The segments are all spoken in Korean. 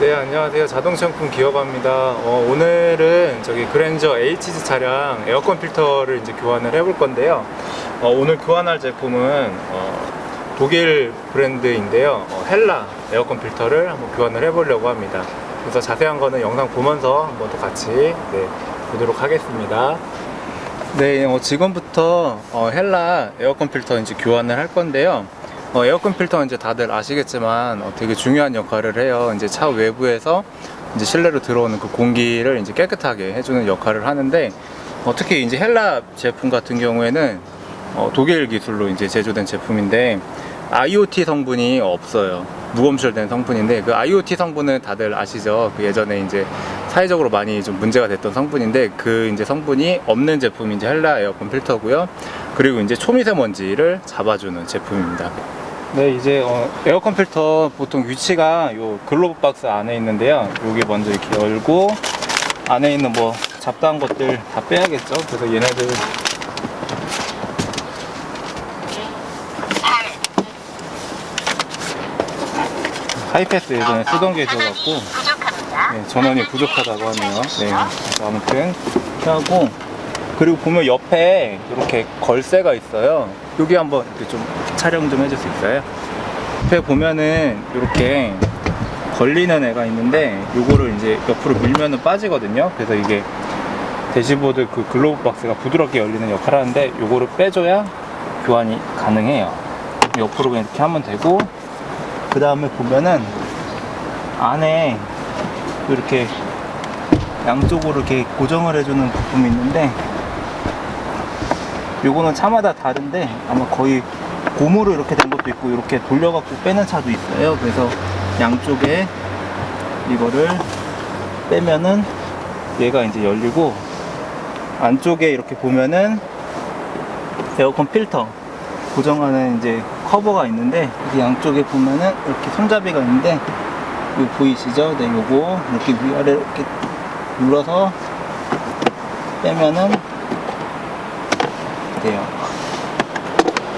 네, 안녕하세요. 자동차용품 기업합니다. 어, 오늘은 저기 그랜저 H즈 차량 에어컨 필터를 이제 교환을 해볼 건데요. 어, 오늘 교환할 제품은 어, 독일 브랜드인데요. 어, 헬라 에어컨 필터를 한번 교환을 해보려고 합니다. 그래서 자세한 거는 영상 보면서 한번 또 같이 네, 보도록 하겠습니다. 네, 어, 지금부터 어, 헬라 에어컨 필터 이제 교환을 할 건데요. 어, 에어컨 필터는 이제 다들 아시겠지만 어, 되게 중요한 역할을 해요. 이제 차 외부에서 이제 실내로 들어오는 그 공기를 이제 깨끗하게 해주는 역할을 하는데 어, 특히 이제 헬라 제품 같은 경우에는 어, 독일 기술로 이제 제조된 제품인데 IoT 성분이 없어요. 무검출된 성분인데 그 IoT 성분은 다들 아시죠? 그 예전에 이제 사회적으로 많이 좀 문제가 됐던 성분인데 그 이제 성분이 없는 제품이 이제 헬라 에어컨 필터고요. 그리고 이제 초미세먼지를 잡아주는 제품입니다. 네, 이제 어, 에어컨 필터 보통 위치가 요 글로브 박스 안에 있는데요. 여기 먼저 이렇게 열고 안에 있는 뭐 잡다한 것들 다 빼야겠죠. 그래서 얘네들 하이패스 예전에 쓰던 게 있어갖고. 네, 전원이 부족하다고 하네요. 네, 그래서 아무튼 이렇게 하고 그리고 보면 옆에 이렇게 걸쇠가 있어요. 여기 한번 이렇게 좀 촬영 좀 해줄 수 있어요? 옆에 보면은 이렇게 걸리는 애가 있는데 요거를 이제 옆으로 밀면은 빠지거든요. 그래서 이게 대시보드 그 글로브 박스가 부드럽게 열리는 역할을 하는데 요거를 빼줘야 교환이 가능해요. 옆으로 그냥 이렇게 하면 되고 그 다음에 보면은 안에 이렇게 양쪽으로 이렇게 고정을 해주는 부품이 있는데 요거는 차마다 다른데 아마 거의 고무로 이렇게 된 것도 있고 이렇게 돌려갖고 빼는 차도 있어요 그래서 양쪽에 이거를 빼면은 얘가 이제 열리고 안쪽에 이렇게 보면은 에어컨 필터 고정하는 이제 커버가 있는데 이 양쪽에 보면은 이렇게 손잡이가 있는데 이거 보이시죠? 네, 요거 이렇게 위아래 이렇게 눌러서 빼면은 돼요.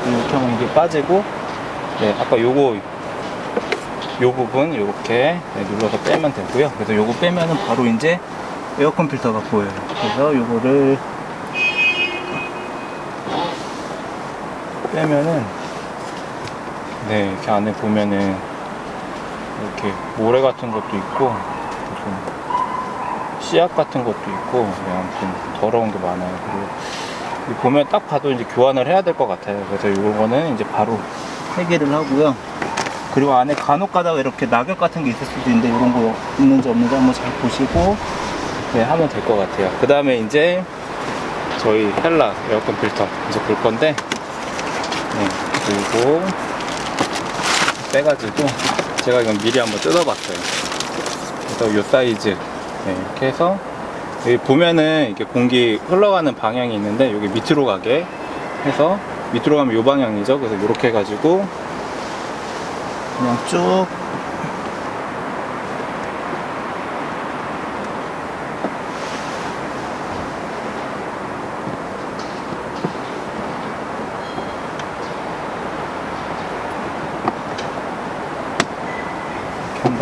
이렇게 하면 이게 빠지고, 네, 아까 요거 요 부분 이렇게 네, 눌러서 빼면 되고요. 그래서 요거 빼면은 바로 이제 에어컨 필터가 보여요. 그래서 요거를 빼면은 네 이렇게 안에 보면은 이렇게 모래 같은 것도 있고 무슨 씨앗 같은 것도 있고 네, 아무튼 더러운 게 많아요. 그리고 이 보면 딱 봐도 이제 교환을 해야 될 것 같아요. 그래서 이거는 이제 바로 해결을 하고요. 그리고 안에 간혹 가다가 이렇게 낙엽 같은 게 있을 수도 있는데 이런 거 있는지 없는지 한번 잘 보시고 네, 하면 될 것 같아요. 그 다음에 이제 저희 헬라 에어컨 필터 이제 볼 건데 네, 그리고 빼가지고 제가 이건 미리 한번 뜯어봤어요. 그래서 이 사이즈 네, 이렇게 해서 여기 보면은 이렇게 공기 흘러가는 방향이 있는데 여기 밑으로 가게 해서 밑으로 가면 이 방향이죠. 그래서 이렇게 해가지고 그냥 쭉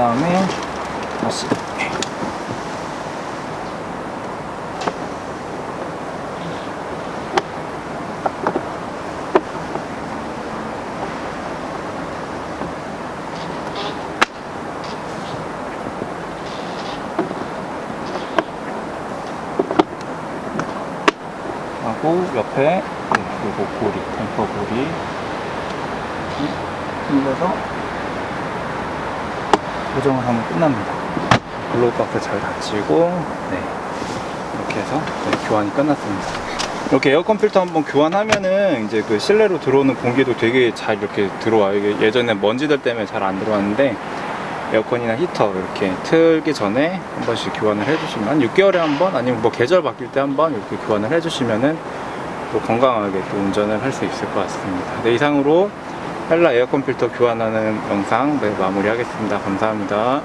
다음에 다시 하고 옆에 네, 요거 고리, 템퍼 고리 눌러서 고정을 하면 끝납니다. 글로브 박스 잘 닫히고 네, 이렇게 해서 네, 교환이 끝났습니다. 이렇게 에어컨 필터 한번 교환하면은 이제 그 실내로 들어오는 공기도 되게 잘 이렇게 들어와요. 이게 예전에 먼지들 때문에 잘 안 들어왔는데 에어컨이나 히터 이렇게 틀기 전에 한 번씩 교환을 해주시면 한 6개월에 한 번 아니면 뭐 계절 바뀔 때 한 번 이렇게 교환을 해주시면은 또 건강하게 또 운전을 할 수 있을 것 같습니다. 네, 이상으로 헬라 에어컨 필터 교환하는 영상 네, 마무리하겠습니다. 감사합니다.